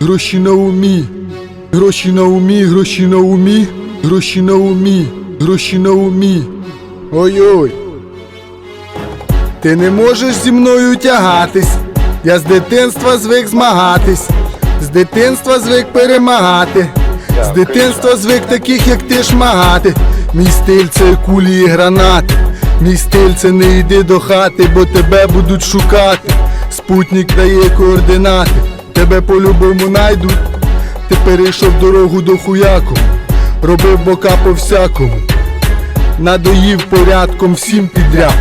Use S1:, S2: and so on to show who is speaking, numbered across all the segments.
S1: гроші на умі, гроші на умі, гроші на умі, гроші на умі, гроші на умі. Ой-ой. Ти не можеш зі мною тягатись. Я з дитинства звик змагатись, з дитинства звик перемагати, з дитинства звик таких, як ти шмагати. Мій стиль це кулі і гранати. Мій стиль це не йди до хати, бо тебе будуть шукати. Спутник дає координати, тебе по-любому найдуть. Ти перейшов дорогу до хуяку, робив бока по всякому. Надоїв порядком всім підряд.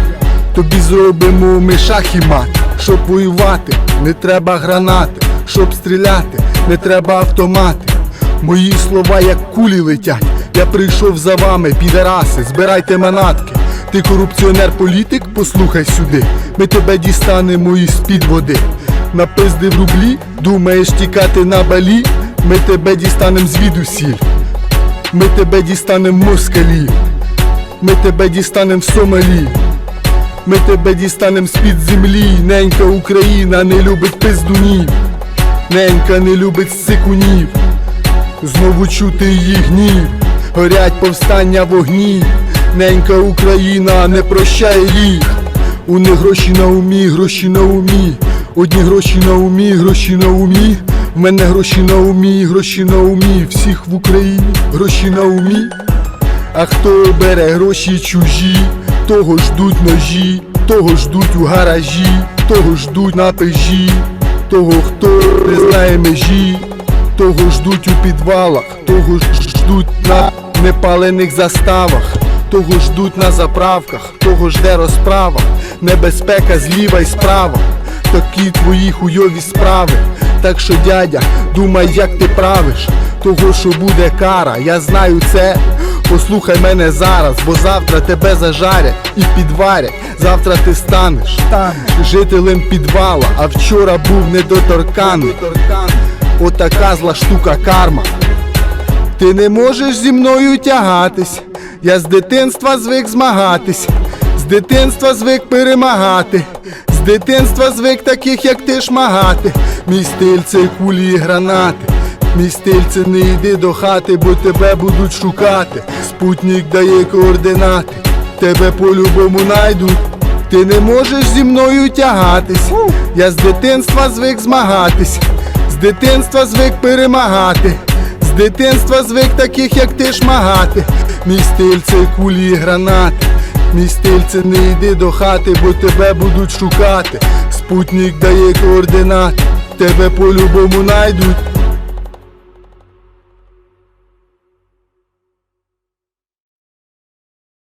S1: Тобі зробимо ми шах і мат. Щоб воювати, не треба гранати. Щоб стріляти, не треба автомати. Мої слова як кулі летять. Я прийшов за вами, підараси, збирайте манатки. Ти корупціонер політик, послухай сюди. Ми тебе дістанемо із під води. Напиздив рублі, думаєш тікати на балі. Ми тебе дістанем звідусіль. Ми тебе дістанем москалі. Ми тебе дістанем в Сомалі. Ми тебе дістанем з-під землі. Ненька Україна не любить пиздунів. Ненька не любить сикунів. Знову чути її гнів. Горять повстання вогні. Ненька Україна не прощає їх. У них гроші на умі, гроші на умі. Одні гроші на умі, гроші на умі. В мене гроші на умі, гроші на умі. Всіх в Україні гроші на умі. А хто бере гроші чужі, того ждуть ножі, того ждуть у гаражі, того ждуть на пежі, того хто не знає межі, того ждуть у підвалах, того ждуть на непалених заставах, того ждуть на заправках, того жде розправа, небезпека зліва й справа. Такі твої хуйові справи. Так що, дядя, думай, як ти правиш, того, що буде кара, я знаю це. Послухай мене зараз, бо завтра тебе зажарять і підварять. Завтра ти станеш жителем підвала, а вчора був недоторканий. Отака зла штука карма. Ти не можеш зі мною тягатись. Я з дитинства звик змагатись, з дитинства звик перемагати, дитинства звик таких, як ти шмагати. Мій стиль це кулі і гранати. Мій стиль це не йди до хати, бо тебе будуть шукати. Спутник дає координати, тебе по-любому найдуть. Ти не можеш зі мною тягатись. Я з дитинства звик змагатись, з дитинства звик перемагати. З дитинства звик таких, як ти шмагати. Мій стиль це кулі і гранати. Мій стиль не йди до хати, бо тебе будуть шукати. Спутник дає координати, тебе по-любому найдуть.